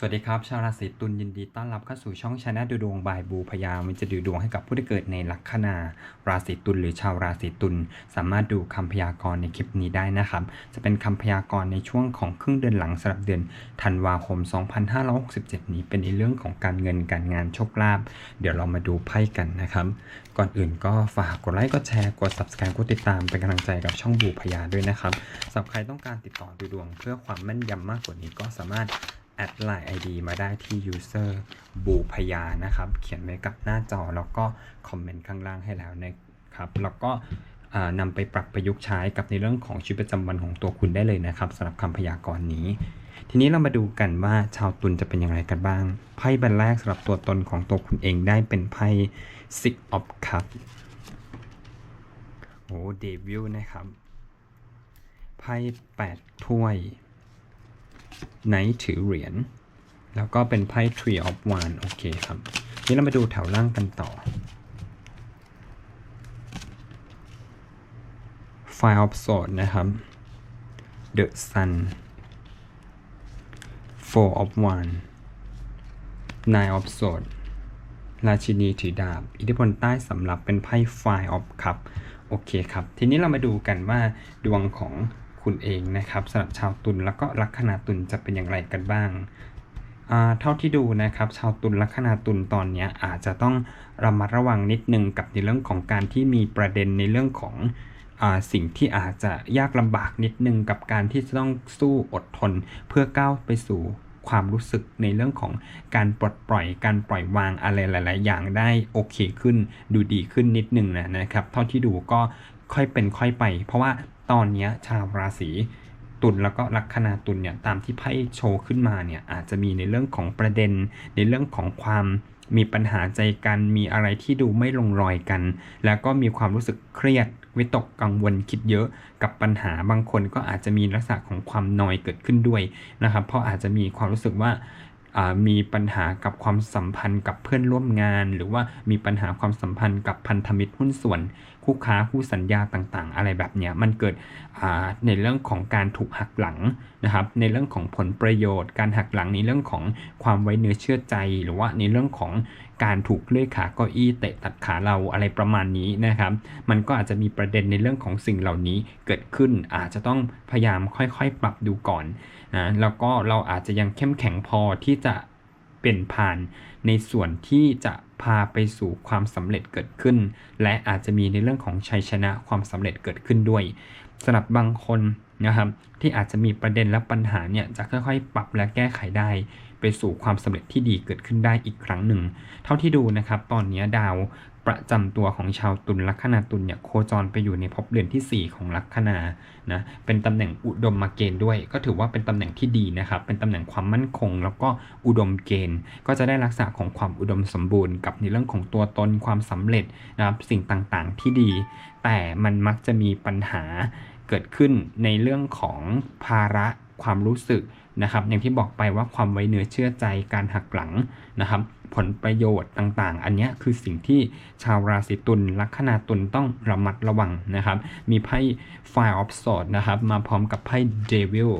สวัสดีครับ ชาวราศีตุลยินดีต้อนรับเข้าสู่ช่องชนะดูดวงบายบูพยามันจะดูดวงให้กับผู้ที่เกิดในลัคนาราศีตุลหรือชาวราศีตุลสามารถดูคำพยากรณ์ในคลิปนี้ได้นะครับ จะเป็นคำพยากรณ์ในช่วงของครึ่งเดือนหลังสำหรับเดือนธันวาคม 2567 นี้เป็นในเรื่องของการเงินการงานโชคลาภเดี๋ยวเรามาดูไพ่กันนะครับ ก่อนอื่นก็ฝากกดไลค์กดแชร์กด subscribe กดติดตามเป็นกำลังใจกับช่องบูพยาด้วยนะครับสำหรับใครต้องการติดต่อดูดวง เพื่อความแม่นยำมากกว่านี้ก็สามารถ แอดไลน์ ID มาได้ที่ user บูพยานะครับ เขียนไว้กับหน้าจอแล้วก็คอมเมนต์ข้างล่างให้แล้วนะครับ แล้วก็นำไปปรับประยุกต์ใช้กับในเรื่องของชีวิตประจำวันของตัวคุณได้เลยนะครับสำหรับคำพยากรณ์นี้ ทีนี้เรามาดูกันว่าชาวตุลจะเป็นอย่างไรกันบ้าง ไพ่ใบแรกสำหรับตัวตนของตัวคุณเองได้เป็นไพ่ Six of Cups โอ้เดวิลนะครับ ไพ่8ถ้วย ไนท์ถือเหรียญ แล้วก็เป็นไพ่ Tree of Wands โอเคครับ นี่เรามาดูแถวล่างกันต่อ Five of Swords นะครับ The Sun Four of Wands Nine of Swords ราชินีถือดาบ อิทธิพลใต้สำหรับเป็นไพ่ Five of Cup โอเคครับ ทีนี้เรามาดูกันว่าดวงของ คุณเองนะครับสำหรับชาวตุลแล้วก็ลัคนาตุลจะเป็นอย่างไรกันบ้างเท่าที่ดูนะครับชาวตุลลัคนาตุลตอนนี้อาจจะต้องระมัดระวังนิดนึงกับในเรื่องของการที่มีประเด็นในเรื่องของอสิ่งที่อาจจะยากลำบากนิดนึงกับการที่จะต้องสู้อดทน เพื่อก้าวไปสู่ความรู้สึกในเรื่องของการปลดปล่อยการปล่อยวางอะไรหลาย ๆ อย่างได้โอเคขึ้นดูดีขึ้นนิดนึงนะนะครับ เท่าที่ดูก็ค่อยเป็นค่อยไป เพราะว่า ตอนนี้ชาวราศีตุลแล้วก็ลัคนาตุลเนี่ยตามที่ไพ่โชว์ขึ้นมาเนี่ยอาจจะมีในเรื่องของประเด็น ในเรื่องของความมีปัญหาใจกันมีอะไรที่ดูไม่ลงรอยกัน แล้วก็มีความรู้สึกเครียดวิตกกังวลคิดเยอะกับปัญหาบางคนก็อาจจะมีลักษณะของความนอยเกิดขึ้นด้วยนะครับ เพราะอาจจะมีความรู้สึกว่า มีปัญหากับความสัมพันธ์กับเพื่อนร่วมงาน หรือว่ามีปัญหาความสัมพันธ์กับพันธมิตรหุ้นส่วน คู่ค้าคู่สัญญาต่างๆ อะไรแบบเนี้ยมันเกิดในเรื่องของการถูกหักหลังนะครับในเรื่องของผลประโยชน์ การหักหลังในเรื่องของความไว้เนื้อเชื่อใจ หรือว่าในเรื่องของ การถูกเลื่อยขาเก้าอี้เตะตัดขาเราอะไรประมาณนี้นะครับ มันก็อาจจะมีประเด็นในเรื่องของสิ่งเหล่านี้เกิดขึ้นอาจจะต้องพยายามค่อยๆ ปรับดูก่อนนะแล้วก็เราอาจจะยังเข้มแข็งพอที่จะเปลี่ยนผ่านในส่วนที่จะพาไปสู่ความสำเร็จเกิดขึ้น และอาจจะมีในเรื่องของชัยชนะความสำเร็จเกิดขึ้นด้วยสำหรับบางคนนะครับที่อาจจะมีประเด็นและปัญหาเนี่ยจะค่อยๆ ปรับและแก้ไขได้ ไปสู่ความสำเร็จที่ดีเกิดขึ้นได้อีกครั้งหนึ่ง เท่าที่ดูนะครับ ตอนนี้ดาวประจำตัวของชาวตุลลัคนาตุลเนี่ยโคจรไปอยู่ในภพเรือนที่ 4 ของลัคนานะเป็นตำแหน่งอุดมมาเกณฑ์ด้วย ก็ถือว่าเป็นตำแหน่งที่ดีนะครับเป็นตำแหน่งความมั่นคง แล้วก็อุดมเกณฑ์ ก็จะได้ลักษณะของความอุดมสมบูรณ์กับในเรื่องของตัวตนความสำเร็จนะครับสิ่งต่างๆที่ดี แต่มันมักจะมีปัญหาเกิดขึ้นในเรื่องของภาระความรู้สึก นะครับอย่างที่บอกไปว่าความไว้เนื้อเชื่อใจการหักหลังนะครับ ผลประโยชน์ต่างๆ อันนี้คือสิ่งที่ชาวราศีตุลลัคนาตุลต้องระมัดระวังนะครับ มีไพ่ Fire of Swords นะครับมาพร้อมกับไพ่ Devil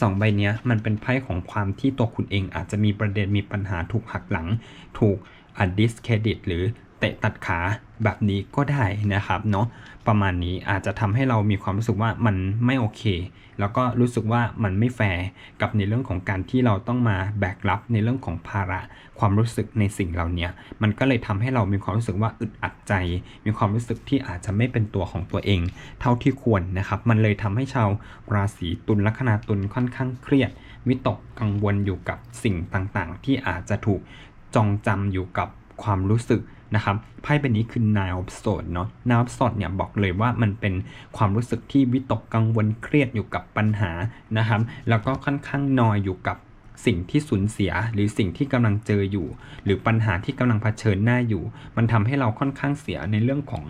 สองใบเนี้ยมันเป็นไพ่ของความที่ตัวคุณเองอาจจะมีประเด็นมีปัญหาถูกหักหลัง ถูกอัดดิสเครดิตหรือ เตะตัดขาแบบนี้ก็ได้นะครับเนาะประมาณนี้อาจจะทำให้เรามีความรู้สึกว่ามันไม่โอเค แล้วก็รู้สึกว่ามันไม่แฟร์กับในเรื่องของการที่เราต้องมาแบกรับในเรื่องของภาระความรู้สึกในสิ่งเหล่านี้มันก็เลยทำให้เรามีความรู้สึกว่าอึดอัดใจ มีความรู้สึกที่อาจจะไม่เป็นตัวของตัวเอง เท่าที่ควรนะครับ มันเลยทำให้ชาวราศีตุลลัคนาตุลค่อนข้างเครียดวิตกกังวลอยู่กับสิ่งต่างๆ ที่อาจจะถูกจองจำอยู่กับ ความรู้สึกนะครับไพ่ใบนี้คือ Nine of Swords เนาะ Nine of Swords เนี่ยบอกเลยว่ามันเป็นความรู้สึกที่วิตกกังวลเครียดอยู่กับปัญหานะครับ แล้วก็ค่อนข้างนอยอยู่กับสิ่งที่สูญเสียหรือสิ่งที่กำลังเจออยู่ หรือปัญหาที่กำลังเผชิญหน้าอยู่ มันทำให้เราค่อนข้างเสียในเรื่องของ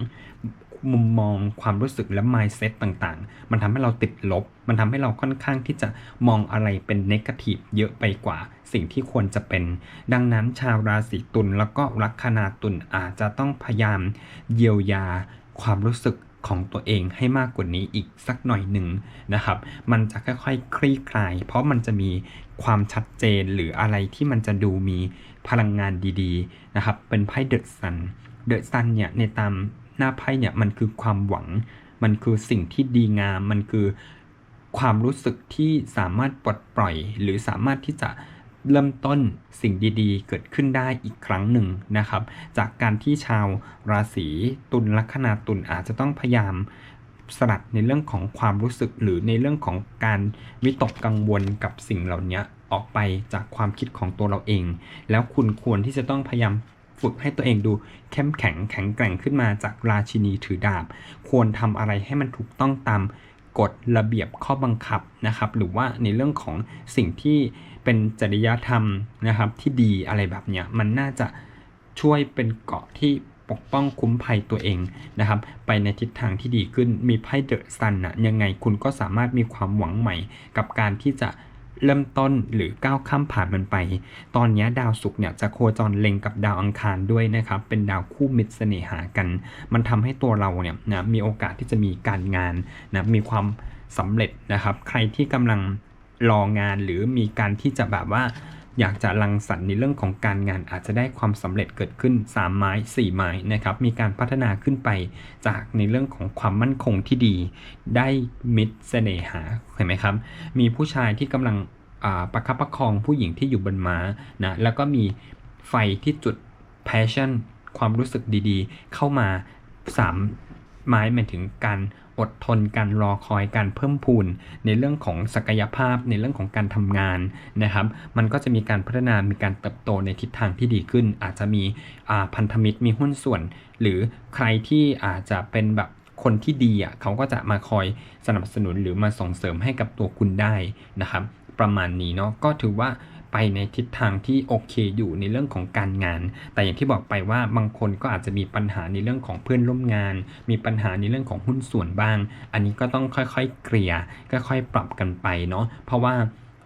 มุมมองความรู้สึกและ mindset ต่างๆ มันทำให้เราติดลบ มันทำให้เราค่อนข้างที่จะมองอะไรเป็น negative เยอะไปกว่า สิ่งที่ควรจะเป็น ดังนั้นชาวราศีตุลแล้วก็ลัคนาตุลอาจจะต้องพยายามเยียวยาความรู้สึกของตัวเองให้มากกว่านี้อีกสักหน่อยหนึ่งนะครับ มันจะค่อยๆ คลี่คลาย เพราะมันจะมีความชัดเจนหรืออะไรที่มันจะดูมีพลังงานดีๆนะครับ เป็นไพ่เดอะซัน เดอะซันเนี่ยในตาม หน้าไพ่เนี่ยมันคือความหวัง มันคือสิ่งที่ดีงาม มันคือความรู้สึกที่สามารถปลดปล่อย หรือสามารถที่จะเริ่มต้นสิ่งดีๆ เกิดขึ้นได้อีกครั้งหนึ่งนะครับ จากการที่ชาวราศีตุลลัคนาตุลอาจจะต้องพยายามสลัดในเรื่องของความรู้สึกหรือในเรื่องของการวิตกกังวลกับสิ่งเหล่านี้ออกไปจากความคิดของตัวเราเอง แล้วคุณควรที่จะต้องพยายาม ฝึกให้ตัวเองดูเข้มแข็งแข็งแกร่งขึ้นมาจากราชินีถือดาบ ควรทำอะไรให้มันถูกต้องตามกฎระเบียบข้อบังคับนะครับ หรือว่าในเรื่องของสิ่งที่เป็นจริยธรรมนะครับที่ดีอะไรแบบเนี้ยมันน่าจะช่วยเป็นเกาะที่ปกป้องคุ้มภัยตัวเองนะครับ ไปในทิศทางที่ดีขึ้นมีไพ่เดอะซันนะยังไงคุณก็สามารถมีความหวังใหม่กับการที่จะ เริ่มต้นหรือก้าวข้ามผ่านมันไป ตอนนี้ดาวศุกร์เนี่ยจะโคจรเล็งกับดาวอังคารด้วยนะครับ เป็นดาวคู่มิตรเสน่หากัน มันทำให้ตัวเราเนี่ยนะมีโอกาสที่จะมีการงานนะมีความสำเร็จนะครับ ใครที่กำลังรองานหรือมีการที่จะแบบว่า อยากจะรังสรรค์ในเรื่องของการงานอาจจะได้ความสำเร็จเกิดขึ้น 3 ไม้ 4 ไม้นะครับมีการพัฒนาขึ้นไปจากในเรื่องของความมั่นคงที่ดี ได้มิตรเสน่หาเห็นไหมครับ มีผู้ชายที่กำลังประคับประคองผู้หญิงที่อยู่บนม้านะแล้วก็มีไฟที่จุด passion ความรู้สึกดีๆ เข้ามา 3 ไม้หมายถึงการ อดทนการรอคอยการเพิ่มพูนในเรื่องของศักยภาพในเรื่องของการทำงานนะครับ มันก็จะมีการพัฒนามีการเติบโตในทิศทางที่ดีขึ้น อาจจะมีพันธมิตรมีหุ้นส่วน หรือใครที่อาจจะเป็นแบบคนที่ดีอะเขาก็จะมาคอยสนับสนุนหรือมาส่งเสริมให้กับตัวคุณได้นะครับ ประมาณนี้เนาะก็ถือว่า ไปในทิศทางที่โอเคอยู่ในเรื่องของการงาน แต่อย่างที่บอกไปว่าบางคนก็อาจจะมีปัญหาในเรื่องของเพื่อนร่วมงาน มีปัญหาในเรื่องของหุ้นส่วนบ้าง อันนี้ก็ต้องค่อยๆเกลี่ยค่อยๆปรับกันไปเนาะเพราะว่า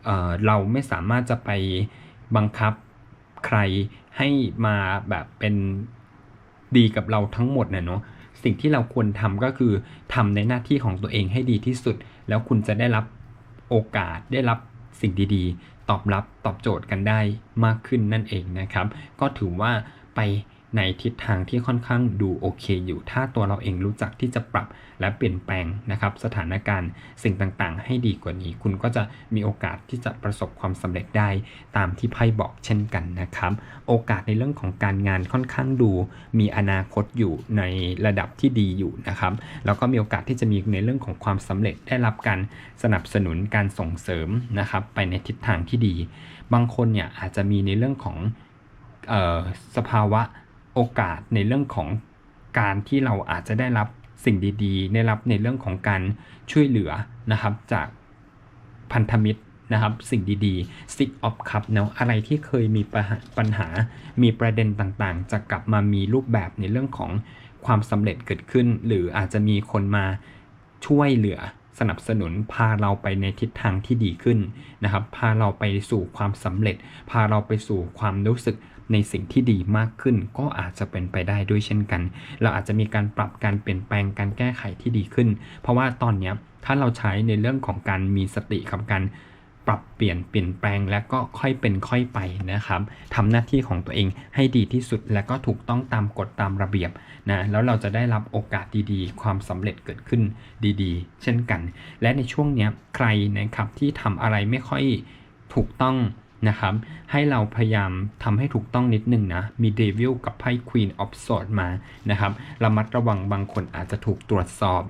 เเราไม่สามารถจะไปบังคับใครให้มาแบบเป็นดีกับเราทั้งหมดเนาะสิ่งที่เราควรทำก็คือทำในหน้าที่ของตัวเองให้ดีที่สุด แล้วคุณจะได้รับโอกาสได้รับ สิ่งดีๆ ตอบรับตอบโจทย์กันได้มากขึ้นนั่นเองนะครับ ก็ถือว่าไป ในทิศทางที่ค่อนข้างดูโอเคอยู่ ถ้าตัวเราเองรู้จักที่จะปรับและเปลี่ยนแปลงนะครับ สถานการณ์สิ่งต่างๆ ให้ดีกว่านี้ คุณก็จะมีโอกาสที่จะประสบความสำเร็จได้ตามที่ไพ่บอกเช่นกันนะครับ โอกาสในเรื่องของการงานค่อนข้างดู มีอนาคตอยู่ในระดับที่ดีอยู่นะครับ แล้วก็มีโอกาสที่จะมีในเรื่องของความสำเร็จได้รับการสนับสนุนการส่งเสริมนะครับ ไปในทิศทางที่ดี บางคนเนี่ยอาจจะมีในเรื่องของออสภาวะ โอกาสในเรื่องของการที่เราอาจจะได้รับสิ่งดีๆ ได้รับในเรื่องของการช่วยเหลือนะครับจากพันธมิตรนะครับสิ่งดีๆ Six of Cup เนาะอะไรที่เคยมีปปัญหา มีประเด็นต่างๆ จะกลับมามีรูปแบบในเรื่องของความสำเร็จเกิดขึ้น หรืออาจจะมีคนมาช่วยเหลือสนับสนุนพาเราไปในทิศทางที่ดีขึ้นนะครับ พาเราไปสู่ความสำเร็จ พาเราไปสู่ความรู้สึก ในสิ่งที่ดีมากขึ้น ก็อาจจะเป็นไปได้ด้วยเช่นกัน เราอาจจะมีการปรับการเปลี่ยนแปลงการแก้ไขที่ดีขึ้น เพราะว่าตอนนี้ถ้าเราใช้ในเรื่องของการมีสติกับการปรับเปลี่ยนเปลี่ยนแปลงและก็ค่อยเป็นค่อยไปนะครับทำหน้าที่ของตัวเองให้ดีที่สุดและก็ถูกต้องตามกฎตามระเบียบนะแล้วเราจะได้รับโอกาสดีๆ ความสำเร็จเกิดขึ้นดี ๆ เช่นกัน และในช่วงเนี้ยใครนะครับที่ทำอะไรไม่ค่อยถูกต้อง นะครับ ให้เราพยายามทำให้ถูกต้องนิดนึงนะ มีเดวิลกับไพ่ Queen of Swords มานะครับระมัดระวังบางคนอาจจะถูกตรวจสอบ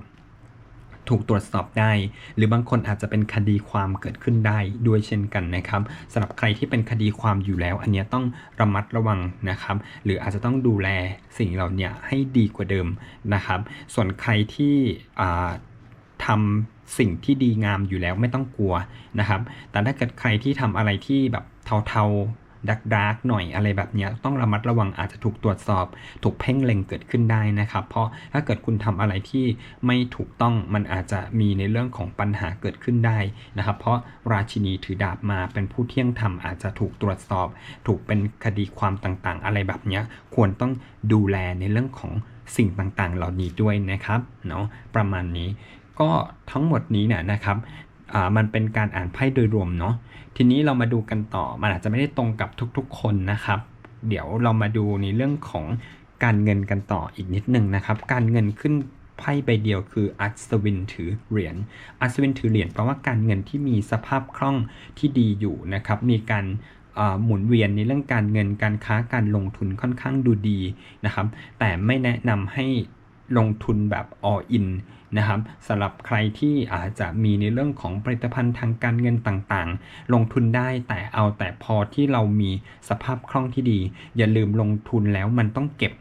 ถูกตรวจสอบได้ หรือบางคนอาจจะเป็นคดีความเกิดขึ้นได้ด้วยเช่นกันนะครับสำหรับใครที่เป็นคดีความอยู่แล้ว อันนี้ต้องระมัดระวังนะครับ หรืออาจจะต้องดูแลสิ่งเหล่านี้ให้ดีกว่าเดิมนะครับ ส่วนใครที่ทำ สิ่งที่ดีงามอยู่แล้วไม่ต้องกลัวนะครับ แต่ถ้าเกิดใครที่ทำอะไรที่แบบเทาๆดักดักหน่อยอะไรแบบนี้ต้องระมัดระวังอาจจะถูกตรวจสอบ ถูกเพ่งเล็งเกิดขึ้นได้นะครับ เพราะถ้าเกิดคุณทำอะไรที่ไม่ถูกต้องมันอาจจะมีในเรื่องของปัญหาเกิดขึ้นได้นะครับ เพราะราชินีถือดาบมาเป็นผู้เที่ยงธรรมอาจจะถูกตรวจสอบ ถูกเป็นคดีความต่างๆ อะไรแบบนี้ควรต้องดูแลในเรื่องของสิ่งต่างๆ เหล่านี้ด้วยนะครับเนาะประมาณนี้ ก็ทั้งหมดนี้เนี่ยนะครับมันเป็นการอ่านไพ่โดยรวมเนาะทีนี้เรามาดูกันต่อมันอาจจะไม่ได้ตรงกับทุกๆ คนนะครับ เดี๋ยวเรามาดูในเรื่องของการเงินกันต่ออีกนิดนึงนะครับ การเงินขึ้นไพ่ใบเดียวคืออัศวินถือเหรียญอัศวินถือเหรียญแปลว่าการเงินที่มีสภาพคล่องที่ดีอยู่นะครับ มีการหมุนเวียนในเรื่องการเงินการค้าการลงทุนค่อนข้างดูดีนะครับ แต่ไม่แนะนำให้ลงทุนแบบ all in นะครับสำหรับใครที่อาจจะมีในเรื่องของผลิตภัณฑ์ทางการเงินต่างๆ ลงทุนได้แต่เอาแต่พอที่เรามีสภาพคล่องที่ดี อย่าลืมลงทุนแล้วมันต้องเก็บ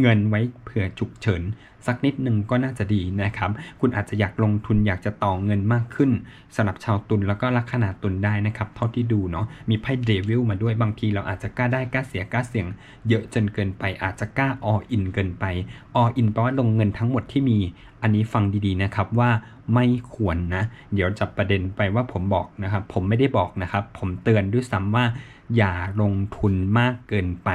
เงินไว้เผื่อฉุกเฉินสักนิดหนึ่งก็น่าจะดีนะครับ คุณอาจจะอยากลงทุนอยากจะต่อเงินมากขึ้นสำหรับชาวตุลแล้วก็ลัคนาตุลได้นะครับ เท่าที่ดูเนาะมีไพ่เดวิลมาด้วยบางทีเราอาจจะกล้าได้กล้าเสียกล้าเสี่ยง เยอะจนเกินไปอาจจะกล้า all in เกินไป all in แปลว่าลงเงินทั้งหมดที่มี อันนี้ฟังดีๆนะครับว่าไม่ควรนะ เดี๋ยวจะประเด็นไปว่าผมบอกนะครับ ผมไม่ได้บอกนะครับ ผมเตือนด้วยซ้ำว่า อย่าลงทุนมากเกินไป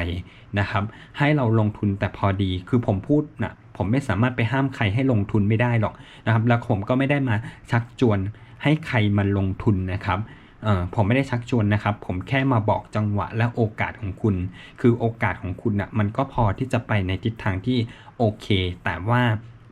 นะครับ ให้เราลงทุนแต่พอดีคือผมพูดนะผมไม่สามารถไปห้ามใครให้ลงทุนไม่ได้หรอกนะครับแล้วผมก็ไม่ได้มาชักชวนให้ใครมาลงทุนนะครับผมไม่ได้ชักชวนนะครับ ผมแค่มาบอกจังหวะและโอกาสของคุณ คือโอกาสของคุณนะ่ะมันก็พอที่จะไปในทิศทางที่โอเค แต่ว่า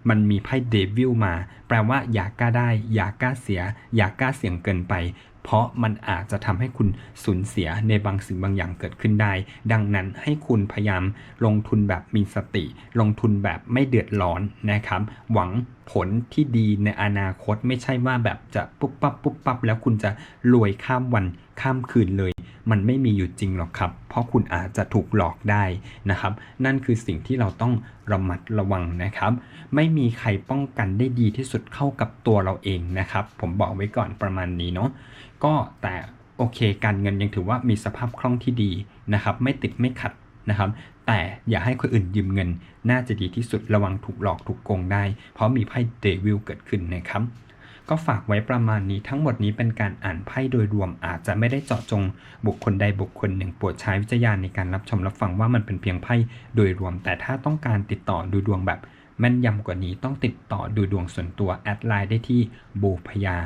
มันมีไพ่เดวิลมา แปลว่าอย่ากล้าได้ อย่ากล้าเสีย อย่ากล้าเสี่ยงเกินไป เพราะมันอาจจะทำให้คุณสูญเสียในบางสิ่งบางอย่างเกิดขึ้นได้ ดังนั้นให้คุณพยายามลงทุนแบบมีสติ ลงทุนแบบไม่เดือดร้อนนะครับ หวังผลที่ดีในอนาคตไม่ใช่ว่าแบบจะปุ๊บปั๊บปุ๊บปั๊บแล้วคุณจะรวยข้ามวัน ข้ามคืนเลย มันไม่มีอยู่จริงหรอกครับ เพราะคุณอาจจะถูกหลอกได้นะครับ นั่นคือสิ่งที่เราต้องระมัดระวังนะครับ ไม่มีใครป้องกันได้ดีที่สุดเข้ากับตัวเราเองนะครับ ผมบอกไว้ก่อนประมาณนี้เนาะก็แต่โอเค การเงินยังถือว่ามีสภาพคล่องที่ดีนะครับ ไม่ติดไม่ขัดนะครับ แต่อย่าให้คนอื่นยืมเงิน น่าจะดีที่สุดระวังถูกหลอกถูกโกงได้ เพราะมีไพ่เดวิลเกิดขึ้นนะครับ ก็ฝากไว้ประมาณนี้ทั้งหมดนี้เป็นการอ่านไพ่โดยรวมอาจจะไม่ได้เจาะจงบุคคลใดบุคคลหนึ่งโปรดใช้วิจารณญาณในการรับชมรับฟังว่ามันเป็นเพียงไพ่โดยรวม แต่ถ้าต้องการติดต่อดูดวงแบบแม่นยำกว่านี้ต้องติดต่อดูดวงส่วนตัวแอดไลน์ได้ที่บูพยา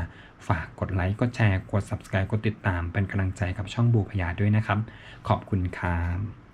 ฝากกดไลค์กดแชร์กด subscribe กดติดตามเป็นกำลังใจกับช่องบูพยาด้วยนะครับ ขอบคุณครับ